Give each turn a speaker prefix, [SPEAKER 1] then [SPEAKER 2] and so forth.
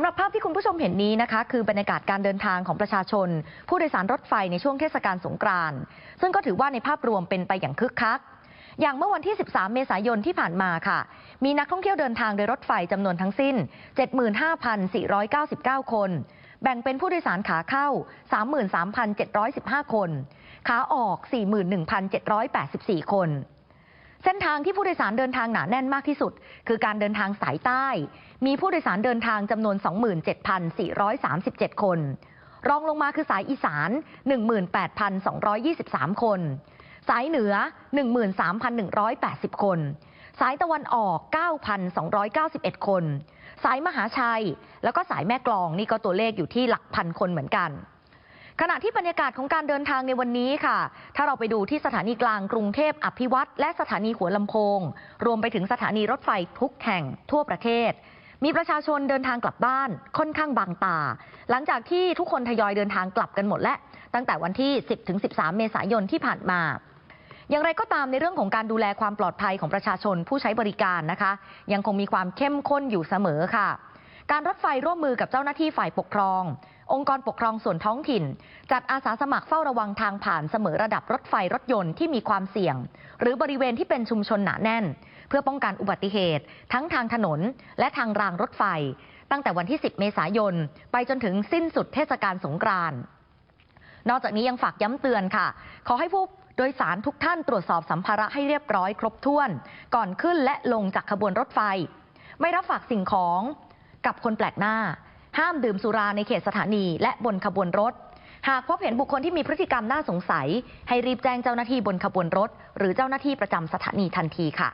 [SPEAKER 1] ำหรับภาพที่คุณผู้ชมเห็นนี้นะคะ คือบรรยากาศการเดินทางของประชาชน ผู้โดยสารรถไฟในช่วงเทศกาลสงกรานต์ซึ่งก็ถือว่าในภาพรวมเป็นไปอย่างคึกคัก อย่างเมื่อวันที่ 13 เมษายนที่ผ่านมาค่ะ มีนักท่องเที่ยวเดินทางโดยรถไฟจำนวนทั้งสิ้น 75,499 คน แบ่งเป็นผู้โดยสารขาเข้า 33,715 คน ขาออก 41,784 คน เส้นทางที่ผู้โดยสารเดินทางหนาแน่นมากที่สุด คือการเดินทางสายใต้ มีผู้โดยสารเดินทางจำนวน 27,437 คน รองลงมาคือสายอีสาน 18,223 คน สายเหนือ 13,180 คน สายตะวันออก 9,291 คน สายมหาชัย แล้วก็สายแม่กลองนี่ก็ตัวเลขอยู่ที่หลักพันคนเหมือนกัน ขณะที่บรรยากาศของการเดินทางในวันนี้ค่ะ ถ้าเราไปดูที่สถานีกลางกรุงเทพอภิวัตรและสถานีหัวลำโพง รวมไปถึงสถานีรถไฟทุกแห่งทั่วประเทศ มีประชาชนเดินทางกลับบ้านค่อนข้างบางตา หลังจากที่ทุกคนทยอยเดินทางกลับกันหมดและ ตั้งแต่วันที่ 10-13 เมษายนที่ผ่านมาอย่างไรก็ตามในเรื่องของการดูแลความปลอดภัยของประชาชนผู้ใช้บริการนะคะ ยังคงมีความเข้มข้นอยู่เสมอค่ะ การรถไฟร่วมมือกับเจ้าหน้าที่ฝ่ายปกครอง องค์กรปกครองส่วนท้องถิ่น จัดอาสาสมัครเฝ้าระวังทางผ่านเสมอระดับรถไฟรถยนต์ที่มีความเสี่ยง หรือบริเวณที่เป็นชุมชนหนาแน่น เพื่อป้องกันอุบัติเหตุ ทั้งทางถนน และทางรางรถไฟ ตั้งแต่วันที่ 10 เมษายน ไปจนถึงสิ้นสุดเทศกาลสงกรานต์นอกจากนี้ยังฝากย้ำเตือนค่ะ ขอให้ผู้โดยสารทุกท่านตรวจสอบสัมภาระให้เรียบร้อยครบถ้วน ก่อนขึ้นและลงจากขบวนรถไฟ ไม่รับฝากสิ่งของกับคนแปลกหน้า ห้ามดื่มสุราในเขตสถานี และบนขบวนรถ หากพบเห็นบุคคลที่มีพฤติกรรมน่าสงสัย ให้รีบแจ้งเจ้าหน้าที่บนขบวนรถ หรือเจ้าหน้าที่ประจำสถานีทันทีค่ะ